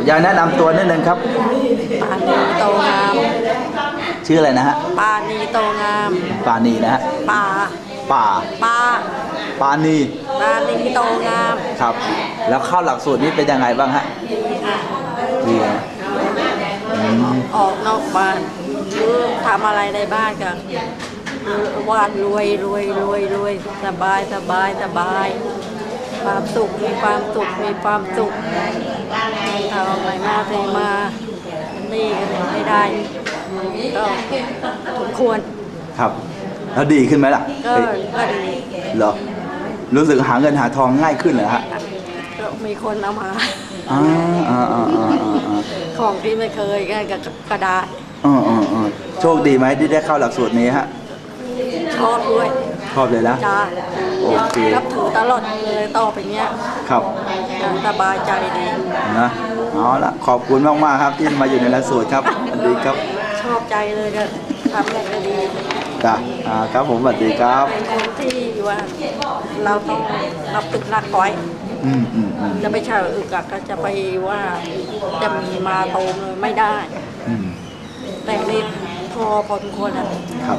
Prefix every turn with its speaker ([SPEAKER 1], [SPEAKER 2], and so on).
[SPEAKER 1] คุณยายแนะนำตัวนิดนึงครับ
[SPEAKER 2] ปานีโตงาม
[SPEAKER 1] ชื่ออะไรนะฮะ
[SPEAKER 2] ปานีโตงาม
[SPEAKER 1] ปานีนะฮะ
[SPEAKER 2] ป่า
[SPEAKER 1] ป่า
[SPEAKER 2] ปา
[SPEAKER 1] ปานี
[SPEAKER 2] ปานีโตงาม
[SPEAKER 1] ครับ แล้วเข้าหลักสูตรนี้เป็นยังไงบ้างฮะดีนะอืม
[SPEAKER 2] ออกนอกบ้านหรือทำอะไรในบ้านกันวาดรวยรวยรวยรวยสบายสบายสบาย ความสุขมีความสุขมีความสุขทำอะไรมาเทมานี่ก็ไม่ได้ก็สมควร
[SPEAKER 1] ครับแล้วดีขึ้นไหมล่ะ
[SPEAKER 2] ก็
[SPEAKER 1] เฮ้ย
[SPEAKER 2] ก็ดี
[SPEAKER 1] เหรอรู้สึกหาเงินหาทองง่ายขึ้นเหรอฮะ
[SPEAKER 2] ก็มีคนเอามา
[SPEAKER 1] อ่าอ่าอ่าอ่าอ่า
[SPEAKER 2] ของที่ไม่เคยก็กระดาษ
[SPEAKER 1] อ่าอ่าอ่าโชคดีไหมที่ได้เข้าหลักสูตรนี้ฮะ
[SPEAKER 2] ชอบด้วย
[SPEAKER 1] ชอบเลยนะ
[SPEAKER 2] จ้า
[SPEAKER 1] โอเค
[SPEAKER 2] รับถือตลอดเลยต่อไปเนี้ย
[SPEAKER 1] ครับ
[SPEAKER 2] สบายใจดี
[SPEAKER 1] นะเอาละขอบคุณมากๆครับที่มาอยู่ในหลักสูตรครับสวัสดีครับ
[SPEAKER 2] ชอบใจเลยก็ทำอะไรก็ดี
[SPEAKER 1] จ้ะอ่าครับผมสวัสดีครับ
[SPEAKER 2] เป็นคนที่ว่าเราต้องรับตึกนักไว้
[SPEAKER 1] อืมอืมอืม
[SPEAKER 2] จะไม่ใช่ว่าอึกอักก็จะไปว่าจะมีมาโตมเลยไม่ได้
[SPEAKER 1] อืม
[SPEAKER 2] แต่นี่พอพอสมควรอะ
[SPEAKER 1] ครับ